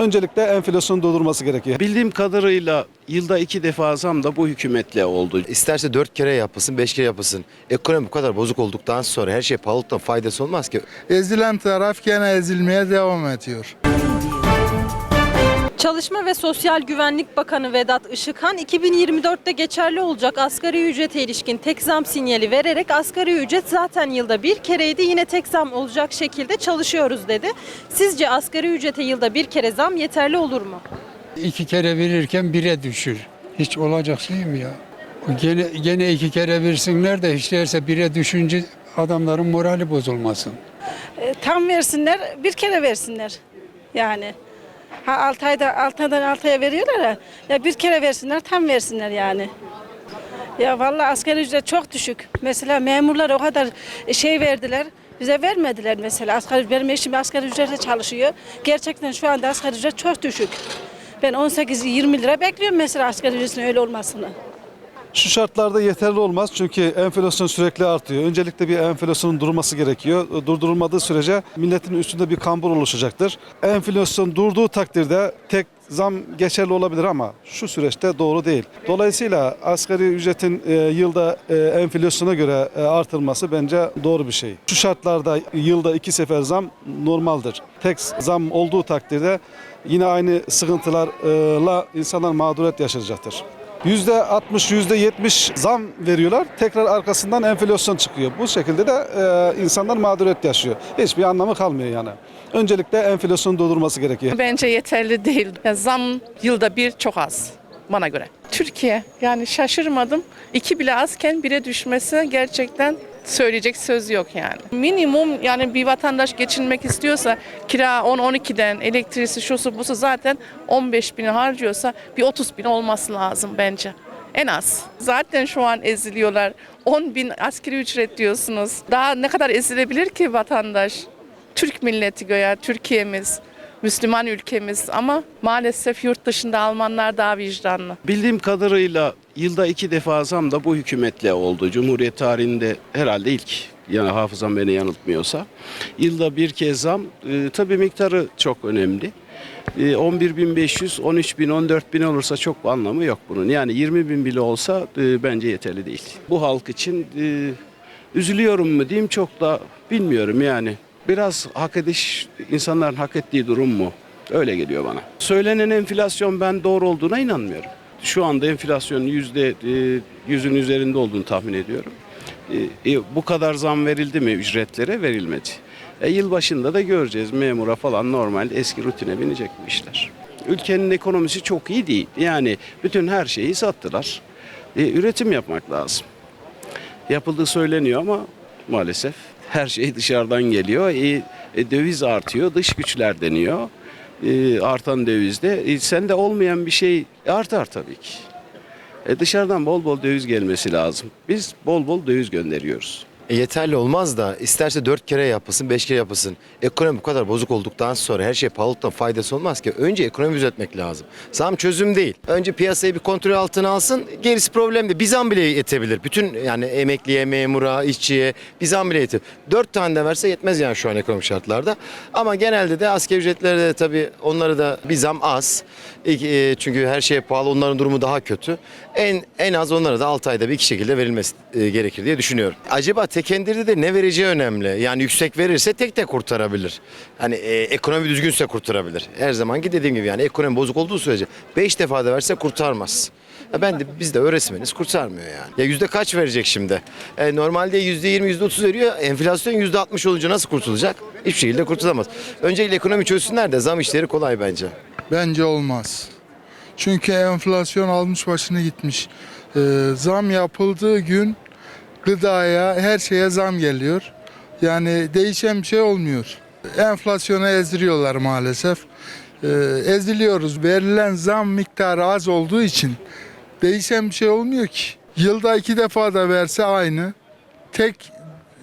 Öncelikle enflasyonu durdurması gerekiyor. Bildiğim kadarıyla yılda iki defa zam da bu hükümetle oldu. İsterse dört kere yapılsın, beş kere yapılsın. Ekonomi bu kadar bozuk olduktan sonra her şey pahalılıktan faydası olmaz ki. Ezilen taraf gene ezilmeye devam ediyor. Çalışma ve Sosyal Güvenlik Bakanı Vedat Işıkhan 2024'te geçerli olacak asgari ücrete ilişkin tek zam sinyali vererek asgari ücret zaten yılda bir kereydi yine tek zam olacak şekilde çalışıyoruz dedi. Sizce asgari ücrete yılda bir kere zam yeterli olur mu? İki kere verirken bire düşür. Hiç olacak şey mi ya? Gene, gene iki kere versinler de hiç değilse bire düşünce adamların morali bozulmasın. E, tam versinler, bir kere versinler. Yani. Ha 6 ayda 6 aydan 6 aya veriyorlar ya. Ya bir kere versinler, tam versinler yani. Ya vallahi asgari ücret çok düşük. Mesela memurlar o kadar şey verdiler. Bize vermediler mesela. Asgari, benim eşim asgari ücretle çalışıyor. Gerçekten şu anda asgari ücret çok düşük. Ben 18-20 lira bekliyorum mesela asgari ücretin öyle olmasını. Şu şartlarda yeterli olmaz çünkü enflasyon sürekli artıyor. Öncelikle bir enflasyonun durması gerekiyor. Durdurulmadığı sürece milletin üstünde bir kambur oluşacaktır. Enflasyon durduğu takdirde tek zam geçerli olabilir ama şu süreçte doğru değil. Dolayısıyla asgari ücretin e, yılda e, enflasyona göre e, artırılması bence doğru bir şey. Şu şartlarda yılda iki sefer zam normaldir. Tek zam olduğu takdirde yine aynı sıkıntılarla insanlar mağduriyet yaşayacaktır. %60, %70 zam veriyorlar. Tekrar arkasından enflasyon çıkıyor. Bu şekilde de e, insanlar mağduriyet yaşıyor. Hiçbir anlamı kalmıyor yani. Öncelikle enflasyonu durdurması gerekiyor. Bence yeterli değil. Ya zam yılda bir çok az bana göre. Türkiye yani şaşırmadım. İki bile azken bire düşmesi gerçekten söyleyecek söz yok yani. Minimum yani bir vatandaş geçinmek istiyorsa kira 10-12'den elektriğisi şusu busu zaten 15 bin harcıyorsa bir 30 bin olması lazım bence. En az. Zaten şu an eziliyorlar. 10 bin askeri ücret diyorsunuz. Daha ne kadar ezilebilir ki vatandaş? Türk milleti göya Türkiye'miz, Müslüman ülkemiz ama maalesef yurt dışında Almanlar daha vicdanlı. Bildiğim kadarıyla yılda iki defa zam da bu hükümetle oldu. Cumhuriyet tarihinde herhalde ilk yani hafızam beni yanıltmıyorsa. Yılda bir kez zam e, tabii miktarı çok önemli. E, 11.500, 13.000, 14.000 olursa çok anlamı yok bunun. Yani 20.000 bile olsa e, bence yeterli değil. Bu halk için e, üzülüyorum mu diyeyim çok da bilmiyorum yani. Biraz hak ediş insanların hak ettiği durum mu? Öyle geliyor bana. Söylenen enflasyon ben doğru olduğuna inanmıyorum. Şu anda enflasyonun yüzde e, yüzün üzerinde olduğunu tahmin ediyorum. E, e, bu kadar zam verildi mi ücretlere? Verilmedi. E, yıl başında da göreceğiz memura falan normal eski rutine binecek bu işler. Ülkenin ekonomisi çok iyi değil. Yani bütün her şeyi sattılar. E, üretim yapmak lazım yapıldığı söyleniyor ama maalesef her şey dışarıdan geliyor. E, e, döviz artıyor, dış güçler deniyor. E, artan dövizde. E, sende olmayan bir şey artar tabii ki. E, dışarıdan bol bol döviz gelmesi lazım. Biz bol bol döviz gönderiyoruz. E, yeterli olmaz da isterse dört kere yapılsın, beş kere yapılsın. Ekonomi bu kadar bozuk olduktan sonra her şey pahalılıktan faydası olmaz ki. Önce ekonomi düzeltmek lazım. Zam çözüm değil. Önce piyasayı bir kontrol altına alsın. Gerisi problem değil. Bir zam bile yetebilir. Bütün yani emekliye, memura, işçiye bir zam bile yetebilir. Dört tane de verse yetmez yani şu an ekonomik şartlarda. Ama genelde de asgari ücretlerde de tabii onları da bir zam az. E, Çünkü her şeye pahalı. Onların durumu daha kötü. En en az onlara da 6 ayda bir iki şekilde verilmesi e, gerekir diye düşünüyorum. Acaba tekendirde de ne vereceği önemli. Yani yüksek verirse tek tek kurtarabilir. Hani e, ekonomi düzgünse kurtarabilir. Her zamanki dediğim gibi yani ekonomi bozuk olduğu sürece 5 defa da verse kurtarmaz. Ya ben de biz de öğretmeniz kurtarmıyor yani. Ya yüzde kaç verecek şimdi? E, normalde yüzde yirmi, yüzde otuz veriyor. Enflasyon yüzde altmış olunca nasıl kurtulacak? Hiçbir şekilde kurtulamaz. Öncelikle ekonomi çözsünler de zam işleri kolay bence. Bence olmaz. Çünkü enflasyon almış başını gitmiş. Ee, zam yapıldığı gün gıdaya, her şeye zam geliyor. Yani değişen bir şey olmuyor. Enflasyona ezdiriyorlar maalesef. Ee, eziliyoruz. Verilen zam miktarı az olduğu için değişen bir şey olmuyor ki. Yılda iki defa da verse aynı. Tek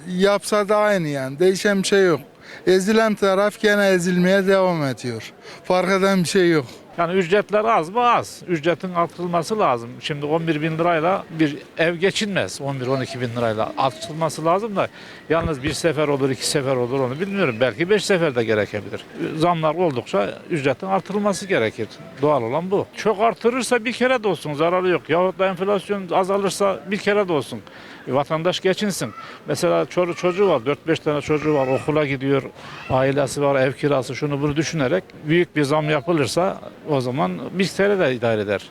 yapsa da aynı yani. Değişen bir şey yok. Ezilen taraf gene ezilmeye devam ediyor. Fark eden bir şey yok. Yani ücretler az mı? Az. Ücretin artırılması lazım. Şimdi 11 bin lirayla bir ev geçinmez. 11-12 bin lirayla artırılması lazım da yalnız bir sefer olur, iki sefer olur onu bilmiyorum. Belki beş sefer de gerekebilir. Zamlar oldukça ücretin artırılması gerekir. Doğal olan bu. Çok artırırsa bir kere de olsun zararı yok. Yahut da enflasyon azalırsa bir kere de olsun. E, Vatandaş geçinsin. Mesela çocuk çocuğu var, 4-5 tane çocuğu var, okula gidiyor, ailesi var, ev kirası şunu bunu düşünerek büyük bir zam yapılırsa o zaman bir kere de idare eder.